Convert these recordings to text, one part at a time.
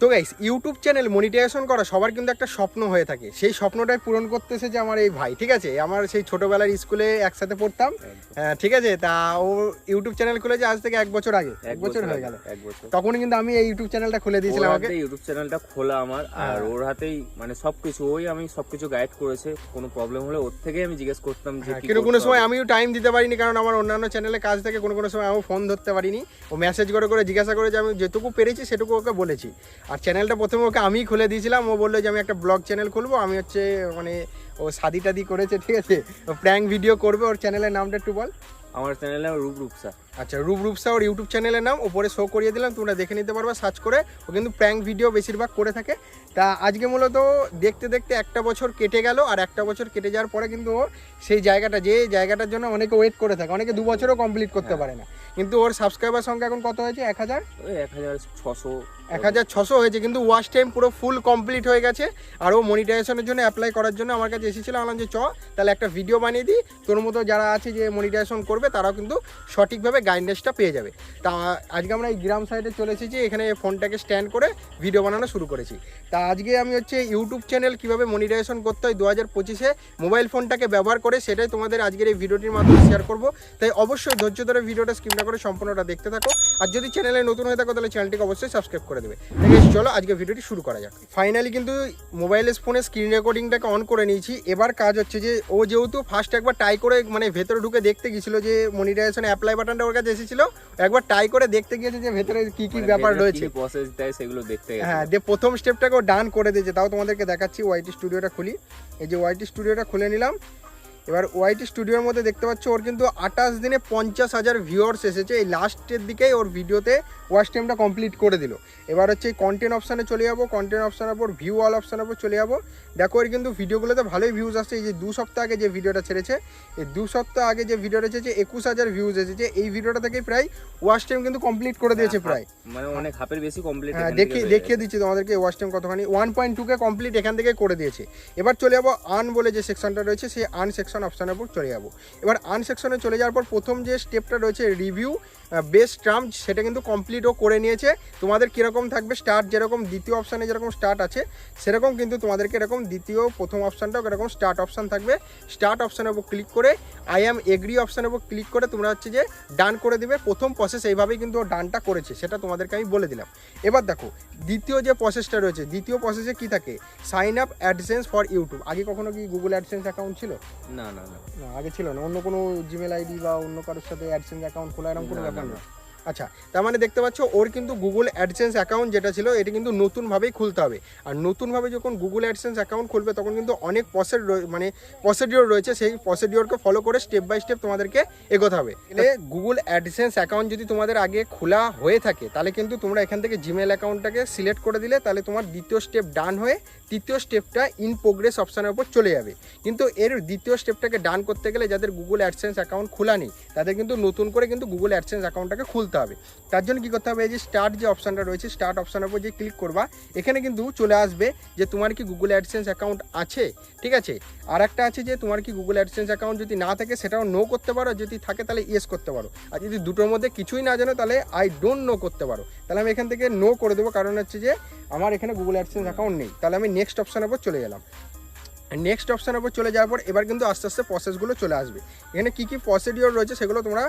তো guys YouTube channel monetization করা সবার কিন্তু একটা স্বপ্ন হয়ে থাকে। সেই স্বপ্নটাই পূরণ করতেছে যে আমার এই ভাই ঠিক আছে? আমার সেই ছোটবেলার স্কুলে একসাথে পড়তাম। হ্যাঁ, ঠিক আছে? তা ও ইউটিউব চ্যানেল খুলেছে আজ থেকে এক বছর আগে। এক বছর হয়ে গেল। এক বছর। তখন কিন্তু আমি এই ইউটিউব চ্যানেলটা খুলে দিয়েছিলাম আমাকে ইউটিউব চ্যানেলটা খোলা আমার আর হ্যাঁ। ওর হাতেই মানে সবকিছু ওই আমি সবকিছু গাইড করেছে। কোনো প্রবলেম হলে ওর থেকেই আমি জিজ্ঞেস করতাম যে হ্যাঁ, কিন্তু কোনো সময় আমিও টাইম দিতে পারিনি কারণ আমার অন্যান্য চ্যানেলে কাজ থাকে কোনো কোনো সময় আমি ফোন ধরতে পারিনি। ও মেসেজ করে করে জিজ্ঞাসা করে যে আমি যেটুকু পেরেছি সেটুকু ওকে বলেছি। আর চ্যানেলটা প্রথমে ওকে আমিই খুলে দিয়েছিলাম। ও বলল যে আমি একটা ব্লগ চ্যানেল খুলবো। আমি হচ্ছে মানে ও সাদি টাদি করেছে ঠিক আছে? প্র্যাঙ্ক ভিডিও করবে। ওর চ্যানেলের নামটা একটু বল? আমার চ্যানেলে রূপ রূপসা আচ্ছা রূপ রূপসা ওর ইউটিউব চ্যানেলের নাম। ওপরে শো করিয়ে দিলাম। তোমরা দেখে নিতে পারবে সার্চ করে। ও কিন্তু প্র্যাঙ্ক ভিডিও বেশিরভাগ করে থাকে। তা আজকে মূলত দেখতে দেখতে একটা বছর কেটে গেল আর একটা বছর কেটে যাওয়ার পরে কিন্তু ও সেই জায়গাটা যে জায়গাটার জন্য অনেকে ওয়েট করে থাকে অনেকে দু বছরও কমপ্লিট করতে পারে না। কিন্তু ওর সাবস্ক্রাইবার সংখ্যা এখন কত হয়েছে? এক হাজার? ওই এক হাজার ছশো। এক হাজার ছশো হয়েছে কিন্তু ওয়াচ টাইম পুরো ফুল কমপ্লিট হয়ে গেছে। আর ও মনিটাইজেশনের জন্য অ্যাপ্লাই করার জন্য আমার কাছে এসেছিল বললাম যে চ তাহলে একটা ভিডিও বানিয়ে দিই। তোর মতো যারা আছে যে মনিটাইজেশন করবে তারাও কিন্তু সঠিকভাবে গাইডেন্সটা পেয়ে যাবে। তা আজকে আমরা এই গ্রাম সাইডে চলে এসেছি এখানে ফোনটাকে স্ট্যান্ড করে ভিডিও বানানো শুরু করেছি। তা আজকে আমি হচ্ছে ইউটিউব চ্যানেল কীভাবে মনিটাইজেশন করতে হয় দু হাজার পঁচিশে মোবাইল ফোনটাকে ব্যবহার করে সেটাই তোমাদের আজকের এই ভিডিওটির মাধ্যমে শেয়ার করব। তাই অবশ্যই ধৈর্য ধরে ভিডিওটা স্কিপ করে সম্পূর্ণটা দেখতে থাকো। আর যদি চ্যানেলে নতুন হয়ে থাকো, তাহলে চ্যানেলটিকে অবশ্যই সাবস্ক্রাইব করে দেবে। চলো আজকে ভিডিওটি শুরু করা যাক। ফাইনালি কিন্তু মোবাইলের ফোনে স্ক্রিন রেকর্ডিংটাকে অন করে নিয়েছি। এবার কাজ হচ্ছে যে ও যেহেতু ফার্স্ট একবার টাই করে মানে ভেতরে ঢুকে দেখতে গেছিল যে মনিটাইজেশন অ্যাপ্লাই বাটনটা ওর কাছে এসেছিল একবার টাই করে দেখতে গিয়েছে যে ভেতরে কি কি ব্যাপার রয়েছে। প্রসেস দেয় সেগুলো দেখতে হ্যাঁ দিয়ে প্রথম স্টেপটাকে ও ডান করে দিয়েছে। তাও তোমাদেরকে দেখাচ্ছি ওয়াইটি স্টুডিওটা খুলি। এই যে ওয়াইটি স্টুডিওটা খুলে নিলাম। এবার ওয়াইটি স্টুডিওর মধ্যে দেখতে পাচ্ছ ওর কিন্তু আঠাশ দিনে পঞ্চাশ হাজার ভিউয়ার্স এসেছে। এই লাস্টের দিকেই ওর ভিডিওতে ওয়াচ টাইমটা কমপ্লিট করে দিল। এবার হচ্ছে এই কন্টেন্ট অপশানে চলে যাব। কন্টেন্ট অপশানের উপর ভিউ অল অপশানের উপর চলে যাব। দেখো এর কিন্তু ভিডিওগুলোতে ভালোই ভিউজ আসছে। এই যে দু সপ্তাহ আগে যে ভিডিওটা ছেড়েছে এই দু সপ্তাহ আগে যে ভিডিওটা এসেছে একুশ হাজার ভিউজ এসেছে। এই ভিডিওটা থেকে প্রায় ওয়াচ টাইম কিন্তু কমপ্লিট করে দিয়েছে প্রায়। মানে অনেক হাফের বেশি কমপ্লিট হ্যাঁ দেখিয়ে দেখিয়ে দিচ্ছি তোমাদেরকে ওয়াচ টাইম কতখানি। ওয়ান পয়েন্ট টুকে কমপ্লিট এখান থেকে করে দিয়েছে। এবার চলে যাব আন বলে যে সেকশনটা রয়েছে সেই আন সেকশন অপশানের উপর চলে যাব। এবার আনসেকশনে চলে যাওয়ার পর প্রথম যে স্টেপটা রয়েছে রিভিউ বেস্ট টার্ম সেটা কিন্তু কমপ্লিটও করে নিয়েছে। তোমাদের কীরকম থাকবে স্টার্ট যেরকম দ্বিতীয় অপশানে যেরকম স্টার্ট আছে, সেরকম কিন্তু তোমাদেরকে এরকম দ্বিতীয়, প্রথম অপশানটাও এরকম স্টার্ট অপশান থাকবে। স্টার্ট অপশানের উপর ক্লিক করে আই অ্যাম এগ্রি অপশানের উপর ক্লিক করে তোমরা হচ্ছে যে ডান করে দিবে। প্রথম প্রসেস এইভাবেই কিন্তু ডানটা করেছে, সেটা তোমাদেরকে আমি বলে দিলাম। এবার দেখো, দ্বিতীয় যে প্রসেসটা রয়েছে, দ্বিতীয় প্রসেসে কি থাকে? Sign up AdSense for YouTube আগে কখনো কি গুগল অ্যাডসেন্স অ্যাকাউন্ট ছিল? না না না না। আগে ছিল না। অন্য কোনো জিমেল আইডি বা অন্য কারোর সাথে অ্যাডসেন্স অ্যাকাউন্ট খোলা এরকম কোনো ব্যাপার না, না। আচ্ছা তার মানে দেখতে পাচ্ছ, ওর কিন্তু গুগল অ্যাডসেন্স অ্যাকাউন্ট যেটা ছিল, এটি কিন্তু নতুনভাবেই খুলতে হবে। আর নতুনভাবে যখন গুগল অ্যাডসেন্স অ্যাকাউন্ট খুলবে, তখন কিন্তু অনেক প্রসেড মানে প্রসিডিওর রয়েছে, সেই প্রসিডিওরকে ফলো করে স্টেপ বাই স্টেপ তোমাদেরকে এগোতে হবে। এলে গুগল অ্যাডসেন্স অ্যাকাউন্ট যদি তোমাদের আগে খোলা হয়ে থাকে, তাহলে কিন্তু তোমরা এখান থেকে জিমেল অ্যাকাউন্টটাকে সিলেক্ট করে দিলে, তাহলে তোমার দ্বিতীয় স্টেপ ডান হয়ে তৃতীয় স্টেপটা ইন প্রোগ্রেস অপশানের উপর চলে যাবে। কিন্তু এর দ্বিতীয় স্টেপটাকে ডান করতে গেলে, যাদের গুগল অ্যাডসেন্স অ্যাকাউন্ট খোলা নেই, তাদের কিন্তু নতুন করে কিন্তু গুগল অ্যাডসেন্স অ্যাকাউন্টটাকে খুলতে হবে। তার জন্য কি করতে হবে? এই যে স্টার্ট যে অপশানটা রয়েছে স্টার্ট অপশানের উপর যে ক্লিক করবা, এখানে কিন্তু চলে আসবে যে তোমার কি গুগল অ্যাডসেন্স অ্যাকাউন্ট আছে, ঠিক আছে? আর একটা আছে যে তোমার কি গুগল অ্যাডসেন্স অ্যাকাউন্ট যদি না থাকে, সেটাও নো করতে পারো। যদি থাকে, তাহলে ইয়েস করতে পারো। আর যদি দুটোর মধ্যে কিছুই না জানো, তাহলে আই ডোন্ট নো করতে পারো। তাহলে আমি এখান থেকে নো করে দেবো। কারণ হচ্ছে যে আমার এখানে গুগল অ্যাডসেন্স অ্যাকাউন্ট নেই। তাহলে আমি নেক্সট অপশানের উপর চলে গেলাম। নেক্সট অপশানের উপর চলে যাওয়ার পর, এবার কিন্তু আস্তে আস্তে প্রসেসগুলো চলে আসবে। এখানে কী কী প্রসিডিওর রয়েছে, সেগুলো তোমরা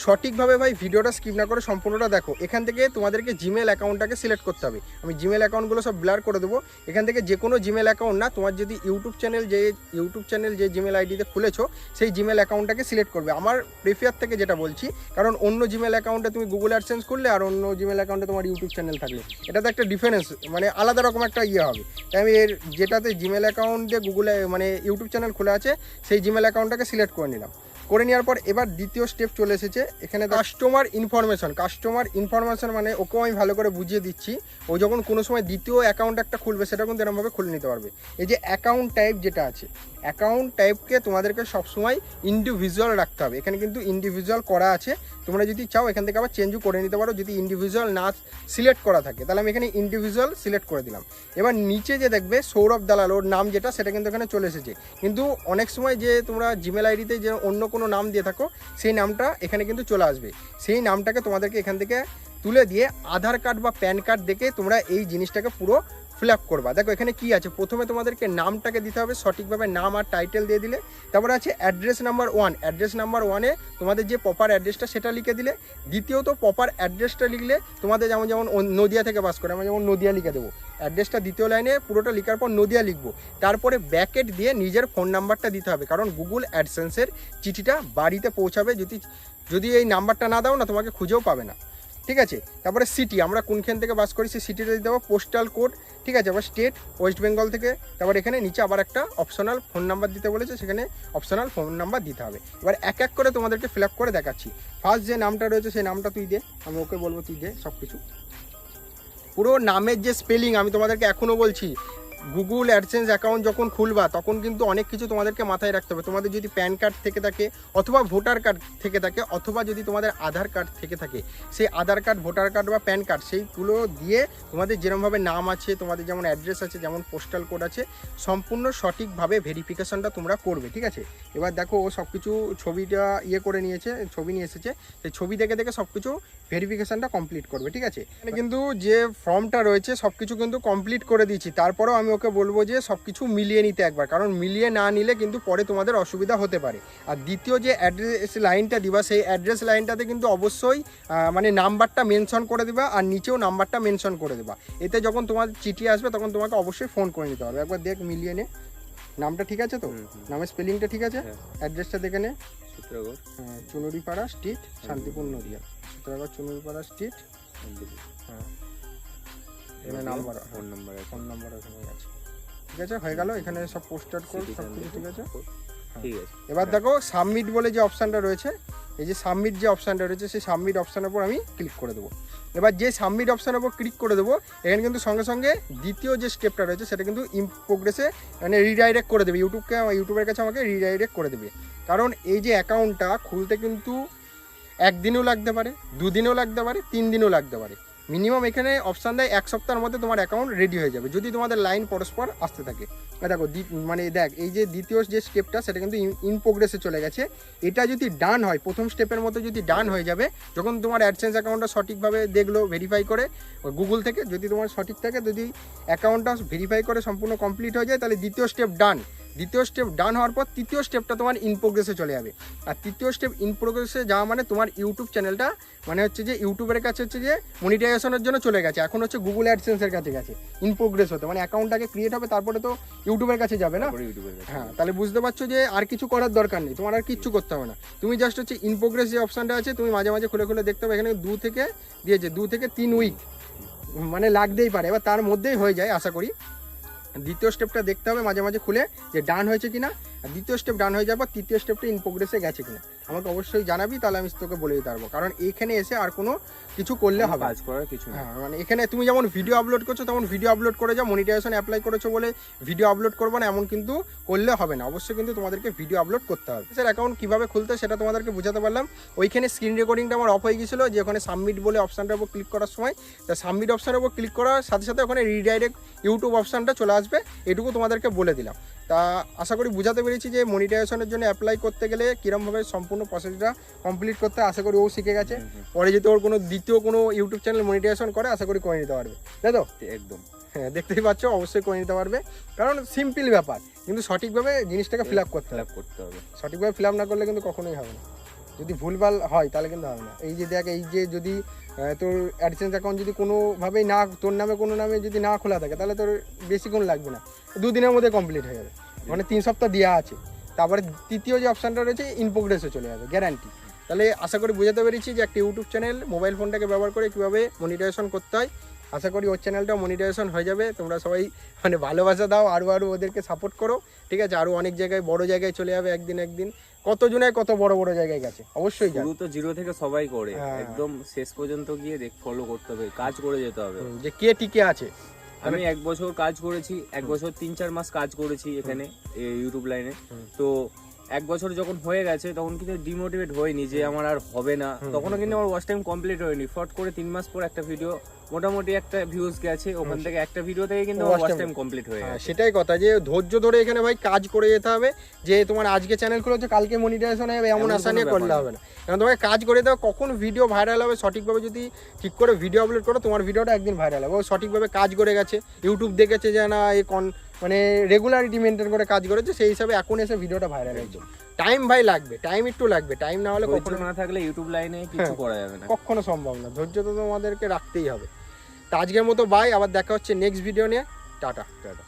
সঠিকভাবে ভাই ভিডিওটা স্কিপ না করে সম্পূর্ণটা দেখো। এখান থেকে তোমাদেরকে জিমেল অ্যাকাউন্টটাকে সিলেক্ট করতে হবে। আমি জিমেল অ্যাকাউন্টগুলো সব ব্লার করে দেবো। এখান থেকে যে কোনো জিমেল অ্যাকাউন্ট না, তোমার যদি ইউটিউব চ্যানেল যে ইউটিউব চ্যানেল যে জিমেল আইডিতে খুলেছো, সেই জিমেল অ্যাকাউন্টটাকে সিলেক্ট করবে। আমার প্রেফিয়ার থেকে যেটা বলছি, কারণ অন্য জিমেল অ্যাকাউন্টে তুমি গুগল অ্যাডসেন্স করলে আর অন্য জিমেল অ্যাকাউন্টে তোমার ইউটিউব চ্যানেল থাকলে। এটাতে একটা ডিফারেন্স মানে আলাদা রকম একটা ইয়ে হবে। তাই আমি এর যেটাতে জিমেল অ্যাকাউন্টে গুগলে মানে ইউটিউব চ্যানেল খোলা আছে, সেই জিমেল অ্যাকাউন্টটাকে সিলেক্ট করে নিলাম। করে নেওয়ার পর এবার দ্বিতীয় স্টেপ চলে এসেছে। এখানে কাস্টমার ইনফরমেশন কাস্টমার ইনফরমেশন মানে ওকেও আমি ভালো করে বুঝিয়ে দিচ্ছি। ও যখন কোনো সময় দ্বিতীয় অ্যাকাউন্ট একটা খুলবে, সেটা কিন্তু এরকমভাবে খুলে নিতে পারবে। এই যে অ্যাকাউন্ট টাইপ যেটা আছে অ্যাকাউন্ট টাইপকে তোমাদেরকে সবসময় ইন্ডিভিজুয়াল রাখতে হবে। এখানে কিন্তু ইন্ডিভিজুয়াল করা আছে। তোমরা যদি চাও, এখান থেকে আবার চেঞ্জও করে নিতে পারো। যদি ইন্ডিভিজুয়াল না সিলেক্ট করা থাকে, তাহলে আমি এখানে ইন্ডিভিজুয়াল সিলেক্ট করে দিলাম। এবার নিচে যে দেখবে, সৌরভ দালাল, ওর নাম যেটা, সেটা কিন্তু এখানে চলে এসেছে। কিন্তু অনেক সময় যে তোমরা জিমেল আইডিতে যে অন্য কোনো নাম দিয়ে থাকো, সেই নামটা এখানে কিন্তু চলে আসবে। সেই নামটাকে তোমাদেরকে এখান থেকে তুলে দিয়ে আধার কার্ড বা প্যান কার্ড দেখে তোমরা এই জিনিসটাকে পুরো ফিল আপ করবা। দেখো, এখানে কি আছে? প্রথমে তোমাদেরকে নামটাকে দিতে হবে, সঠিকভাবে নাম আর টাইটেল দিয়ে দিলে। তারপরে আছে address number one address number ওয়ানে তোমাদের যে প্রপার অ্যাড্রেসটা সেটা লিখে দিলে। দ্বিতীয়ত প্রপার অ্যাড্রেসটা লিখলে তোমাদের যেমন যেমন নদিয়া থেকে বাস করে, আমরা যেমন নদিয়া লিখে দেবো। অ্যাড্রেসটা দ্বিতীয় লাইনে পুরোটা লেখার পর নদিয়া লিখব। তারপরে ব্যাকেট দিয়ে নিজের ফোন নাম্বারটা দিতে হবে। কারণ গুগল অ্যাডসেন্সের চিঠিটা বাড়িতে পৌঁছাবে যদি যদি এই নাম্বারটা না দাও না, তোমাকে খুঁজেও পাবে না। ঠিক আছে? তারপরে সিটি আমরা কোনখান থেকে বাস করি সেই সিটিটা দিতে হবে পোস্টাল কোড ঠিক আছে? আবার স্টেট ওয়েস্ট বেঙ্গল থেকে। তারপর এখানে নিচে আবার একটা অপশনাল ফোন নাম্বার দিতে বলেছে, সেখানে অপশনাল ফোন নাম্বার দিতে হবে। এবার এক এক করে তোমাদেরকে ফিল করে দেখাচ্ছি। ফার্স্ট যে নামটা রয়েছে, সেই নামটা তুই দে। আমি ওকে বলব তুই দে সব কিছু পুরো নামের যে স্পেলিং আমি তোমাদেরকে এখনও বলছি গুগল অ্যাডসেন্স অ্যাকাউন্ট যখন খুলবা, তখন কিন্তু অনেক কিছু তোমাদেরকে মাথায় রাখতে হবে। তোমাদের যদি প্যান কার্ড থেকে থাকে অথবা ভোটার কার্ড থেকে থাকে, অথবা যদি তোমাদের আধার কার্ড থেকে থাকে, সেই আধার কার্ড ভোটার কার্ড বা প্যান কার্ড সেইগুলো দিয়ে তোমাদের যেরমভাবে নাম আছে, তোমাদের যেমন অ্যাড্রেস আছে, যেমন পোস্টাল কোড আছে, সম্পূর্ণ সঠিকভাবে ভেরিফিকেশনটা তোমরা করবে, ঠিক আছে? এবার দেখো ও সব কিছু ছবিটা ইয়ে করে নিয়েছে, ছবি নিয়ে এসেছে। সেই ছবি দেখে দেখে সব কিছু ভেরিফিকেশনটা কমপ্লিট করবে ঠিক আছে? এখানে কিন্তু যে ফর্মটা রয়েছে সব কিছু কিন্তু কমপ্লিট করে দিয়েছি তারপরেও আমি ওকে বলব যে সব কিছু মিলিয়ে নিতে একবার কারণ মিলিয়ে না নিলে কিন্তু পরে তোমাদের অসুবিধা হতে পারে। আর দ্বিতীয় যে অ্যাড্রেস লাইনটা দিবা সেই অ্যাড্রেস লাইনটাতে কিন্তু অবশ্যই মানে নাম্বারটা মেনশন করে দিবা আর নিচেও নাম্বারটা মেনশন করে দেবা। এতে যখন তোমার চিঠি আসবে তখন তোমাকে অবশ্যই ফোন করে নিতে হবে। একবার দেখ মিলিয়ে নে। নামটা ঠিক আছে তো। নামের স্পেলিংটা ঠিক আছে। অ্যাড্রেসটা দেখে নে। সূত্রগড়। হ্যাঁ, চুনুরিপাড়া স্ট্রিট শান্তিপুর নদিয়া। সূত্রাগড় চুনুরিপাড়া স্ট্রিট হ্যাঁ। এখানে number? Phone number phone number ওখানে আছে। ঠিক আছে হয়ে গেল। এখানে সব পোস্টার কোড সব কিছু ঠিক আছে? ঠিক আছে। এবার দেখো সাবমিট বলে যে অপশানটা রয়েছে এই যে সাবমিট যে অপশানটা রয়েছে সেই সাবমিট অপশানের উপর আমি ক্লিক করে দেবো। এবার যে সাবমিট অপশানের উপর ক্লিক করে দেবো এখানে কিন্তু সঙ্গে সঙ্গে দ্বিতীয় যে স্টেপটা রয়েছে সেটা কিন্তু ইন প্রোগ্রেসে মানে রিডাইরেক্ট করে দেবে। ইউটিউবকে ইউটিউবের কাছে আমাকে রিডাইরেক্ট করে দেবে। কারণ এই যে অ্যাকাউন্টটা খুলতে কিন্তু একদিনও লাগতে পারে, দুদিনও লাগতে পারে তিন দিনও লাগতে পারে। মিনিমাম এখানে অপশান দেয় এক সপ্তাহের মধ্যে তোমার অ্যাকাউন্ট রেডি হয়ে যাবে, যদি তোমাদের লাইন পরস্পর আসতে থাকে। দেখো মানে দেখ, এই যে দ্বিতীয় যে স্টেপটা সেটা কিন্তু ইন প্রোগ্রেসে চলে গেছে। এটা যদি ডান হয়, প্রথম স্টেপের মতো যদি ডান হয়ে যাবে, যখন তোমার অ্যাডসেন্স অ্যাকাউন্টটা সঠিকভাবে দেখল ভেরিফাই করে গুগল থেকে, যদি তোমার সঠিক থাকে, যদি অ্যাকাউন্টটা ভেরিফাই করে সম্পূর্ণ কমপ্লিট হয়ে যায়, তাহলে দ্বিতীয় স্টেপ ডান দ্বিতীয় স্টেপ ডান হওয়ার পর তৃতীয় স্টেপটা তোমার ইন প্রোগ্রেসে চলে যাবে। আর তৃতীয় স্টেপ ইন প্রোগ্রেসে যাওয়া মানে তোমার ইউটিউব চ্যানেলটা মানে হচ্ছে যে ইউটিউবের কাছে হচ্ছে যে মনিটাইজেশনের জন্য চলে গেছে। এখন হচ্ছে গুগল অ্যাডসেন্সের কাছে গেছে। ইন প্রোগ্রেস হতে। মানে অ্যাকাউন্টটাকে ক্রিয়েট হবে তারপরে তো ইউটিউবের কাছে যাবে না? ইউটিউবের হ্যাঁ তাহলে বুঝতে পারছ যে আর কিছু করার দরকার নেই। তোমার আর কিচ্ছু করতে হবে না। তুমি জাস্ট হচ্ছে ইন প্রোগ্রেস যে অপশানটা আছে তুমি মাঝে মাঝে খুলে খুলে দেখতে হবে এখানে দু থেকে দিয়েছে দু থেকে তিন উইক মানে লাগতেই পারে। এবার তার মধ্যেই হয়ে যায় আশা করি। দ্বিতীয় স্টেপটা দেখতে হবে মাঝে মাঝে খুলে যে ডান হয়েছে কিনা। দ্বিতীয় স্টেপ ডান হয়ে যাওয়ার পর তৃতীয় স্টেপটা ইন প্রোগ্রেসে গেছে কিনা। আমাকে অবশ্যই জানাবি তাহলে আমি তোকে বলে দিতে পারব কারণ এখানে এসে আর কোনো কিছু করলে হবে কাজ করার কিছু হ্যাঁ মানে এখানে তুমি যেমন ভিডিও আপলোড করছ তেমন ভিডিও আপলোড করে যাও মনিটাইজেশন অ্যাপ্লাই করেছ বলে ভিডিও আপলোড করব না এমন কিন্তু করলে হবে না। অবশ্যই কিন্তু তোমাদেরকে ভিডিও আপলোড করতে হবে। স্যার অ্যাকাউন্ট কীভাবে খুলতে সেটা তোমাদেরকে বোঝাতে পারলাম। ওইখানে স্ক্রিন রেকর্ডিংটা আমার অফ হয়ে গেছিল যে ওখানে সাবমিট বলে অপশানটার উপর ক্লিক করার সময়। তা সাবমিট অপশানের উপর ক্লিক করার সাথে সাথে ওখানে রিডাইরেক্ট ইউটিউব অপশানটা চলে আসবে এটুকু তোমাদেরকে বলে দিলাম। তা আশা করি বুঝাতে পেরেছি যে মনিটাইজেশনের জন্য অ্যাপ্লাই করতে গেলে কীরমভাবে সম্পূর্ণ প্রসেসটা কমপ্লিট করতে আশা করি ও শিখে গেছে। পরে যদি ওর কোনো দ্বিতীয় কোনো ইউটিউব চ্যানেল মনিটাইজেশন করে আশা করি করে নিতে পারবে। তাই তো? একদম। হ্যাঁ দেখতেই পাচ্ছ অবশ্যই করে নিতে পারবে। কারণ সিম্পল ব্যাপার কিন্তু সঠিকভাবে জিনিসটাকে ফিল আপ করতে ফিল হবে। করতে হবে। সঠিকভাবে ফিল আপ না করলে কিন্তু কখনোই হবে না। যদি ভুলভাল হয়, তাহলে কিন্তু হবে না। এই যে দেখ, এই যে যদি তোর অ্যাডসেন্স অ্যাকাউন্ট যদি কোনোভাবেই না, তোর নামে কোনো নামে যদি না খোলা থাকে, তাহলে তোর বেশিক্ষণ লাগবে না। দুদিনের মধ্যে কমপ্লিট হয়ে যাবে। মানে তিন সপ্তাহ দেওয়া আছে। তারপরে তৃতীয় যে অপশানটা রয়েছে ইন প্রোগ্রেসে চলে যাবে গ্যারান্টি তাহলে আশা করি বোঝাতে পেরেছি যে একটা ইউটিউব চ্যানেল মোবাইল ফোনটাকে ব্যবহার করে কীভাবে মনিটাইজেশন করতে হয়। আশা করি ওর চ্যানেলটাও মনিটাইজেশন হয়ে যাবে। তোমরা সবাই মানে ভালোবাসা দাও আরও আরও ওদেরকে সাপোর্ট করো। ঠিক আছে? আরও অনেক জায়গায় বড় জায়গায় চলে যাবে একদিন একদিন। কতজনে কত বড় বড় জায়গায় গেছে? অবশ্যই শুরু তো জিরো থেকে সবাই করে। হ্যাঁ। একদম শেষ পর্যন্ত গিয়ে দেখ ফলো করতে হবে কাজ করে যেতে হবে। যে কে টিকে আছে। আমি এক বছর কাজ করেছি এক বছর তিন চার মাস কাজ করেছি এখানে ইউটিউব লাইনে তো এক বছর যখন হয়ে গেছে তখন কিন্তু ডিমোটিভেট হয়নি যে আমার আর হবে না। তখনও কিন্তু আমার ওয়াচ টাইম কমপ্লিট হয়নি। ফট করে তিন মাস পর একটা ভিডিও মোটামুটি একটা ভিউজ গেছে ওখান থেকে একটা ভিডিও থেকে কিন্তু ওয়াচ টাইম কমপ্লিট হয়ে হ্যাঁ, গেছে। সেটাই কথা যে ধৈর্য ধরে এখানে ভাই কাজ করে যেতে হবে যে তোমার আজকে চ্যানেল খুলেছে কালকে মনিটাইজেশন হবে এমন এমন আশা নিয়ে করলে হবে না। কারণ তোমাকে কাজ করে দেওয়া কখন ভিডিও ভাইরাল হবে সঠিকভাবে যদি ঠিক করে ভিডিও আপলোড করো তোমার ভিডিওটা একদিন ভাইরাল হবে। ও সঠিকভাবে কাজ করে গেছে ইউটিউব দেখেছে যে না এই কন মানে রেগুলারিটি মেনটেন করে কাজ করেছে সেই হিসাবে এখন এসে ভিডিওটা ভাইরাল হয়েছে। টাইম ভাই লাগবে টাইম একটু লাগবে টাইম না হলে কখনো না থাকলে ইউটিউব লাইনে কিছু করা যাবে না। কখনো সম্ভব না ধৈর্য তো তোমাদেরকে রাখতেই হবে। তা আজকের মতো বাই আবার দেখা হচ্ছে নেক্সট ভিডিও নিয়ে। Tata tata